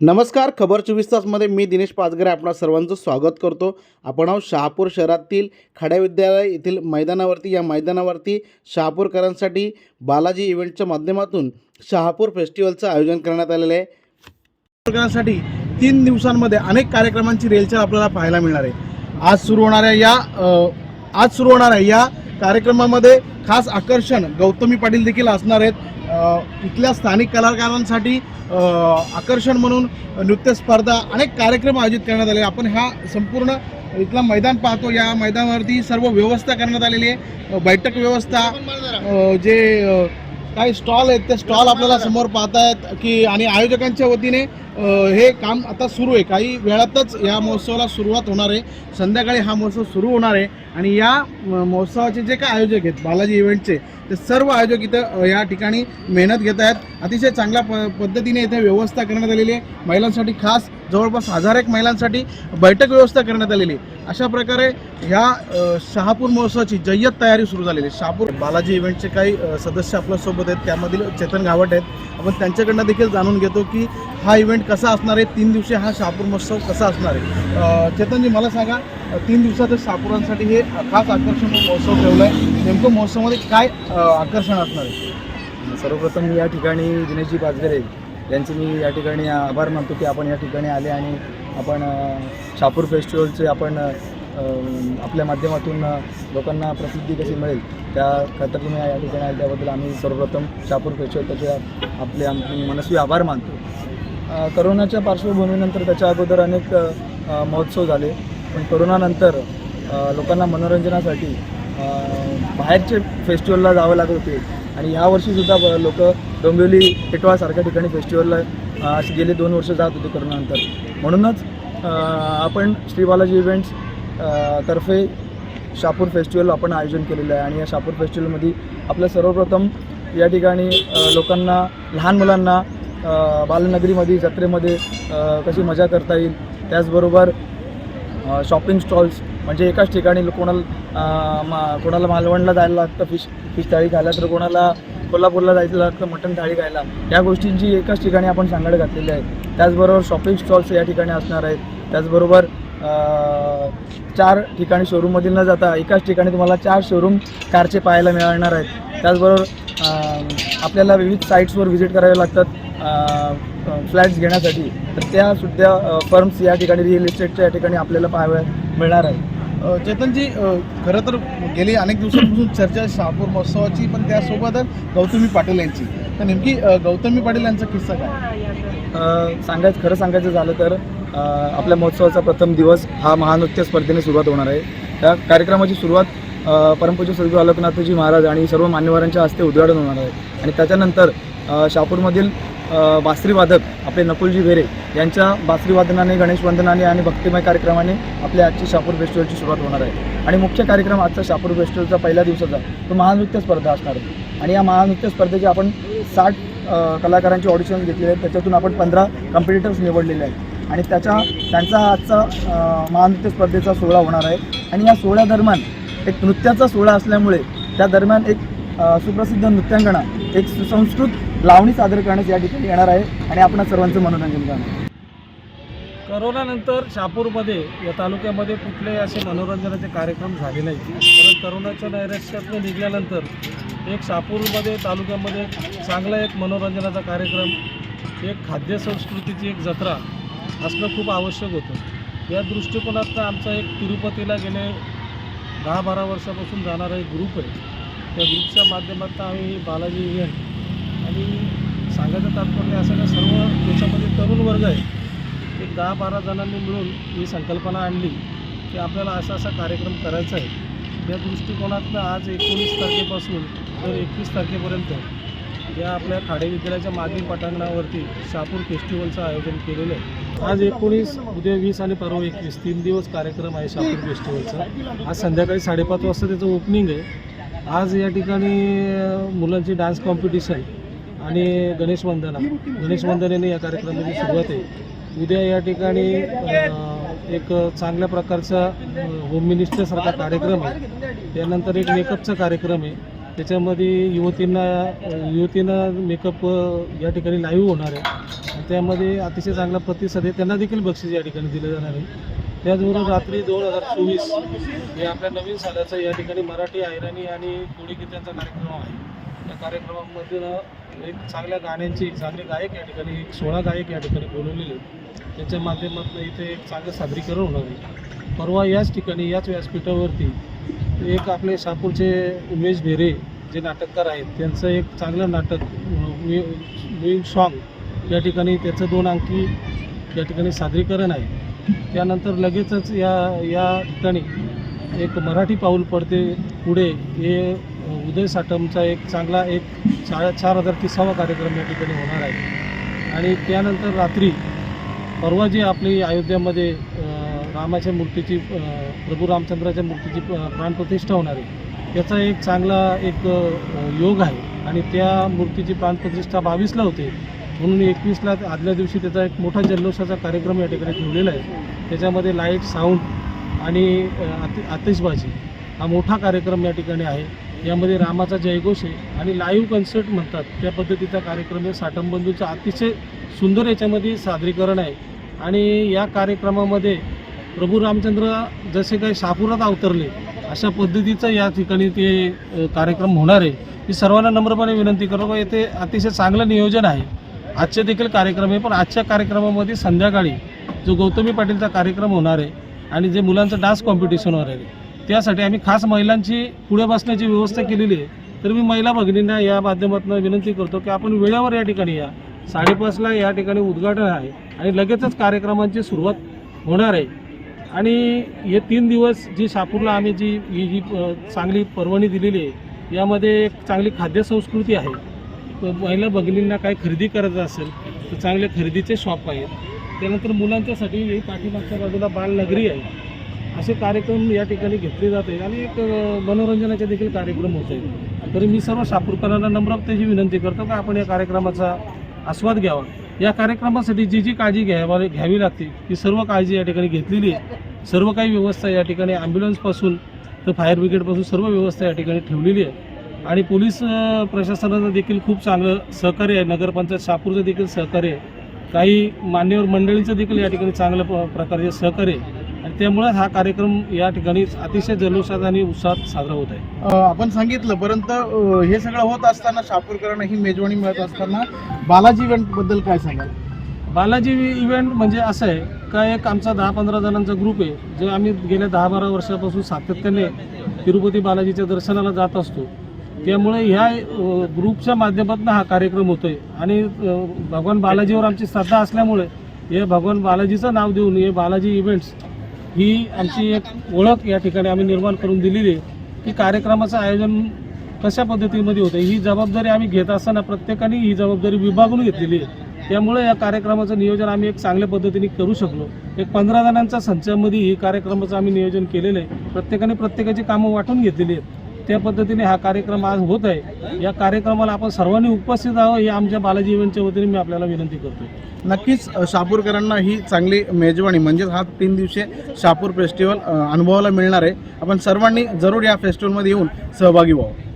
नमस्कार खबर चोवीस तासमध्ये मी दिनेश पाचगरे आपणा सर्वांचं स्वागत करतो. आपण आहोत शहापूर शहरातील खड्या विद्यालय येथील मैदानावरती. या मैदानावरती शहापूरकरांसाठी बालाजी इव्हेंटच्या माध्यमातून शहापूर फेस्टिवलचं आयोजन करण्यात आलेलं आहे. शहापूरकरांसाठी तीन दिवसांमध्ये अनेक कार्यक्रमांची रेलचाल आपल्याला पाहायला मिळणार आहे. आज सुरू होणाऱ्या या आज सुरू होणाऱ्या या कार्यक्रमामध्ये खास आकर्षण गौतमी पाटील देखील असणार आहेत. इथल्या स्थानिक कलाकारांसाठी आकर्षण म्हणून नृत्य स्पर्धा अनेक कार्यक्रम आयोजित करण्यात आले. आपण हा संपूर्ण इथला मैदान पाहतो. या मैदानावरती सर्व व्यवस्था करण्यात आलेली आहे. बैठक व्यवस्था जे काही स्टॉल आहेत ते स्टॉल आपल्याला समोर पाहतायत की आणि आयोजकांच्या वतीने हे काम आता सुरू आहे. काही वेळातच या महोत्सवाला सुरुवात होणार आहे. संध्याकाळी हा महोत्सव सुरू होणार आहे. आणि या महोत्सवाचे जे काय आयोजक आहेत बालाजी इव्हेंटचे ते सर्व आयोजक इथं या ठिकाणी मेहनत घेत आहेत. अतिशय चांगल्या प पद्धतीने इथे व्यवस्था करण्यात आलेली आहे. महिलांसाठी खास जवळपास हजार एक महिलांसाठी बैठक व्यवस्था करण्यात आलेली आहे. अशा प्रकारे ह्या शहापूर महोत्सवाची जय्यत तयारी सुरू झालेली आहे. शहापूर बालाजी इव्हेंटचे काही सदस्य आपल्यासोबत आहेत त्यामधील चेतन गावट आहेत. आपण त्यांच्याकडनं देखील जाणून घेतो की हा इव्हेंट कसा असणार आहे? तीन दिवशी हा शहापूर महोत्सव कसा असणार आहे? चेतनजी मला सांगा तीन दिवसाचं शहापुरांसाठी हे खास आकर्षण महोत्सव ठेवलं आहे नेमकं महोत्सवामध्ये काय आकर्षण असणार आहे? सर्वप्रथम या ठिकाणी दिनेशजी पाचगरे यांचे मी या ठिकाणी आभार मानतो की आपण या ठिकाणी आले आणि आपण शापूर फेस्टिवलचे आपण आपल्या माध्यमातून लोकांना प्रसिद्धी कशी मिळेल? त्याकरता तुम्ही या ठिकाणी आले त्याबद्दल आम्ही सर्वप्रथम शापूर फेस्टिवल त्याचे आपले आम्ही मनस्वी आभार मानतो. करोनाच्या पार्श्वभूमीनंतर त्याच्या अगोदर अनेक महोत्सव झाले. पण करोनानंतर लोकांना मनोरंजनासाठी बाहेरचे फेस्टिवलला जावं लागत होते. आणि यावर्षीसुद्धा लोक डोंबिवली टेटवासारख्या ठिकाणी फेस्टिवलला असे गेले दोन वर्ष जात होते करोनानंतर. म्हणूनच आपण श्री बालाजी इव्हेंट्स तर्फे शापूर फेस्टिवल आपण आयोजन केलेलं आहे. आणि या शापूर फेस्टिवलमध्ये आपलं सर्वप्रथम या ठिकाणी लोकांना लहान मुलांना बालनगरीमध्ये जत्रेमध्ये कशी मजा करता येईल त्याचबरोबर शॉपिंग स्टॉल्स म्हणजे एकाच ठिकाणी कोणाला मा कोणाला मालवणला जायला लागतं फिश फिश थाळी खायला तर कोणाला कोल्हापूरला जायचं लागतं मटण थाळी खायला. या गोष्टींची एकाच ठिकाणी आपण सांगड घातलेली आहे. त्याचबरोबर शॉपिंग स्टॉल्स या ठिकाणी असणार आहेत. त्याचबरोबर चार ठिकाणी शोरूममधील न जाता एकाच ठिकाणी तुम्हाला चार शोरूम कारचे पाहायला मिळणार आहेत. त्याचबरोबर आपल्याला विविध साईट्सवर व्हिजिट करावे लागतात फ्लॅट्स घेण्यासाठी. तर त्या सुद्धा फर्म्स या ठिकाणी रिअल इस्टेटच्या या ठिकाणी आपल्याला पाहाव्या मिळणार आहे चेतनजी खरं तर गेली अनेक दिवसांपासून चर्चा शहापूर महोत्सवाची पण त्यासोबतच गौतमी पाटील यांची. तर नेमकी गौतमी पाटील यांचा किस्सा काय? सांगायचं खरं सांगायचं झालं तर आपल्या महोत्सवाचा प्रथम दिवस हा महानृत्य स्पर्धेने सुरुवात होणार आहे. त्या कार्यक्रमाची सुरुवात परमपूज्य सद्गुरू आलोकनाथजी महाराज आणि सर्व मान्यवरांच्या हस्ते उद्घाटन होणार आहे. आणि त्याच्यानंतर शापूरमधील बासरीवादक आपले नकुलजी भेरे यांच्या बासरीवादनाने गणेश वंदनाने आणि भक्तिमय कार्यक्रमाने आपल्या आजची शापूर फेस्टिवलची सुरुवात होणार आहे. आणि मुख्य कार्यक्रम आजचा शापूर फेस्टिवलचा पहिल्या दिवसाचा तो महानृत्य स्पर्धा असणार आहे. आणि या महानृत्य स्पर्धेचे आपण साठ कलाकारांची ऑडिशन घेतलेले आहेत. त्याच्यातून आपण पंधरा कॉम्पिटिटर्स निवडलेले आहेत. आणि त्याच्या त्यांचा आजचा महानृत्य स्पर्धेचा सोहळा होणार आहे. आणि या सोहळ्यादरम्यान एक नृत्याचा सोहळा असल्यामुळे त्या दरम्यान एक सुप्रसिद्ध नृत्यांगणा एक सुसंस्कृत लावणी सादर करण्यास या ठिकाणी येणार आहे. आणि आपण सर्वांचं मनोरंजन करणार करोनानंतर शहापूरमध्ये या तालुक्यामध्ये कुठलेही असे मनोरंजनाचे कार्यक्रम झाले नाहीत. कारण करोनाच्या नैराश्यातून निघाल्यानंतर एक शहापूरमध्ये तालुक्यामध्ये एक चांगला एक मनोरंजनाचा कार्यक्रम एक खाद्य संस्कृतीची एक जत्रा असणं खूप आवश्यक होतं. या दृष्टिकोनातनं आमचा एक तिरुपतीला गेले दहा बारा वर्षापासून जाणारा एक ग्रुप आहे. त्या ग्रुपच्या माध्यमातून आम्ही बालाजी इव्हेंट आणि सांगायचं तात्पर्य असं सर्व देशामध्ये तरुण वर्ग आहे. एक दहा बारा जणांनी मिळून ही संकल्पना आणली की आपल्याला असा असा कार्यक्रम करायचा आहे. या दृष्टिकोनातनं आज एकोणीस तारखेपासून तर एकवीस तारखेपर्यंत या आपल्या खाडे विद्यालयाच्या मागील पटांगणावरती शापूर फेस्टिवलचं आयोजन केलेलं आहे. आज एकोणीस उद्या वीस आणि परवा एकवीस तीन दिवस कार्यक्रम आहे शापूर फेस्टिवलचा. आज संध्याकाळी साडेपाच वाजता त्याचं ओपनिंग आहे. आज या ठिकाणी मुलांची डान्स कॉम्पिटिशन आणि गणेश वंदना. गणेश वंदनेने या कार्यक्रमाची सुरुवात आहे. उद्या या ठिकाणी एक चांगल्या प्रकारचा होम मिनिस्टरसारखा कार्यक्रम आहे. त्यानंतर एक मेकअपचा कार्यक्रम आहे. त्याच्यामध्ये युवतींना युवतींना मेकअप या ठिकाणी लाईव्ह होणार आहे. त्यामध्ये अतिशय चांगला प्रतिसाद आहे. त्यांना देखील बक्षीस या ठिकाणी दिलं जाणार आहे. त्याचबरोबर रात्री दोन हजार चोवीस हे आपल्या नवीन सालाचं या ठिकाणी मराठी आयराणी आणि कोळी गीतांचा कार्यक्रम आहे. त्या कार्यक्रमामधून एक चांगल्या गाण्यांची चांगले गायक या ठिकाणी एक सोळा गायक या ठिकाणी बोलवलेले त्याच्या त्यांच्या माध्यमातून इथे एक चांगलं सादरीकरण होणार आहे. परवा याच ठिकाणी याच व्यासपीठावरती एक आपले शापूरचे उमेश भेरे जे नाटककार आहेत त्यांचं एक चांगलं नाटक विंग सॉन्ग या ठिकाणी त्याचं दोन अंकी या ठिकाणी सादरीकरण आहे. त्यानंतर लगेचच या या ठिकाणी एक मराठी पाऊल पडते पुढे. हे उदय साटमचा एक चांगला एक चा चार हजार तिसावा कार्यक्रम या ठिकाणी होणार आहे. आणि त्यानंतर रात्री परवा जे आपली अयोध्यामध्ये रामाच्या मूर्तीची प्रभू रामचंद्राच्या मूर्तीची प्राणप्रतिष्ठा होणार आहे. त्याचा एक चांगला एक योग आहे. आणि त्या मूर्तीची प्राणप्रतिष्ठा बावीसला होते. म्हणून एकवीसला आदल्या दिवशी त्याचा एक मोठा जल्लोषाचा कार्यक्रम या ठिकाणी ठेवलेला आहे. त्याच्यामध्ये लाइट साऊंड आणि आति आतिषबाजी हा मोठा कार्यक्रम या ठिकाणी आहे. यामध्ये रामाचा जयघोष आहे. आणि लाईव्ह कन्सर्ट म्हणतात. त्या पद्धतीचा कार्यक्रम आहे. साठमबंधूचं अतिशय सुंदर याच्यामध्ये सादरीकरण आहे. आणि या कार्यक्रमामध्ये प्रभू रामचंद्र जसे काही शापुरात अवतरले अशा पद्धतीचं या ठिकाणी ते कार्यक्रम होणार आहे. मी सर्वांना नम्रपणे विनंती करतो येथे अतिशय चांगलं नियोजन आहे. आजचे देखील कार्यक्रम आहे पण आजच्या कार्यक्रमामध्ये संध्याकाळी जो गौतमी पाटीलचा कार्यक्रम होणार आहे आणि जे मुलांचं डान्स कॉम्पिटिशन होणार आहे त्यासाठी आम्ही खास महिलांची पुढे बसण्याची व्यवस्था केलेली आहे. तर मी महिला भगिनींना या माध्यमातून विनंती करतो की आपण वेळेवर या ठिकाणी या. साडेपाचला या ठिकाणी उद्घाटन आहे आणि लगेचच कार्यक्रमांची सुरुवात होणार आहे. आणि हे तीन दिवस जी शापूरला आम्ही जी ही जी चांगली पर्वणी दिलेली आहे यामध्ये एक चांगली खाद्यसंस्कृती आहे. महिला भगिनींना काय खरेदी करायचं असेल तर चांगले खरेदीचे शॉप आहेत. त्यानंतर मुलांच्यासाठी ही पाठीमागच्या बाजूला बालनगरी आहे. असे कार्यक्रम या ठिकाणी घेतले जात आहेत आणि एक मनोरंजनाचे देखील कार्यक्रम होत आहेत. तरी मी सर्व शापूरकरांना नम्रतेची विनंती करतो का आपण या कार्यक्रमाचा आस्वाद घ्यावा. या कार्यक्रमासाठी जी जी काळजी घ्यावा घ्यावी लागते ती सर्व काळजी या ठिकाणी घेतलेली आहे. सर्व काही व्यवस्था या ठिकाणी ॲम्ब्युलन्सपासून तर फायर ब्रिगेडपासून सर्व व्यवस्था या ठिकाणी ठेवलेली आहे. आणि पोलीस प्रशासनाचं देखील खूप चांगलं सहकार्य आहे. नगरपंचायत शापूरचं देखील सहकार्य आहे. काही मान्यवर मंडळींचं देखील या ठिकाणी चांगलं प- प्रकारचे सहकार्य आहे. त्यामुळे हा कार्यक्रम या ठिकाणी अतिशय जल्लोषात आणि उत्साहात साजरा होत आहे. आपण सांगितलं परंतु हे सगळं होत असताना शहापूरकरांना ही मेजवानी मिळत असताना बालाजी इव्हेंटबद्दल काय सांगाल? बालाजी इव्हेंट म्हणजे असं आहे का एक आमचा दहा पंधरा जणांचा ग्रुप आहे जो आम्ही गेल्या दहा बारा वर्षापासून सातत्याने तिरुपती बालाजीच्या दर्शनाला जात असतो. त्यामुळे ह्या ग्रुपच्या माध्यमातून हा कार्यक्रम होतोय. आणि भगवान बालाजीवर आमची श्रद्धा असल्यामुळे हे भगवान बालाजीचं नाव देऊन हे बालाजी इव्हेंट्स ही आमची एक ओळख या ठिकाणी आम्ही निर्माण करून दिलेली आहे. की कार्यक्रमाचं आयोजन कशा पद्धतीमध्ये होतं ही जबाबदारी आम्ही घेत असताना प्रत्येकाने ही जबाबदारी विभागून घेतलेली आहे. त्यामुळे या कार्यक्रमाचं नियोजन आम्ही एक चांगल्या पद्धतीने करू शकलो. एक पंधरा जणांचा संचामध्ये ही कार्यक्रमाचं आम्ही नियोजन केलेलं आहे. प्रत्येकाने प्रत्येकाची कामं वाटून घेतलेली आहेत. त्या पद्धतीने हा कार्यक्रम आज होत आहे. या कार्यक्रमाला आपण सर्वांनी उपस्थित आहोत हे आमच्या बालाजी इव्हेंटच्या वतीने मी आपल्याला विनंती करतो नक्कीच शापूरकरांना ही चांगली मेजवानी म्हणजेच हा तीन दिवशी शापूर फेस्टिवल अनुभवाला मिळणार आहे. आपण सर्वांनी जरूर या फेस्टिवलमध्ये येऊन सहभागी व्हावं.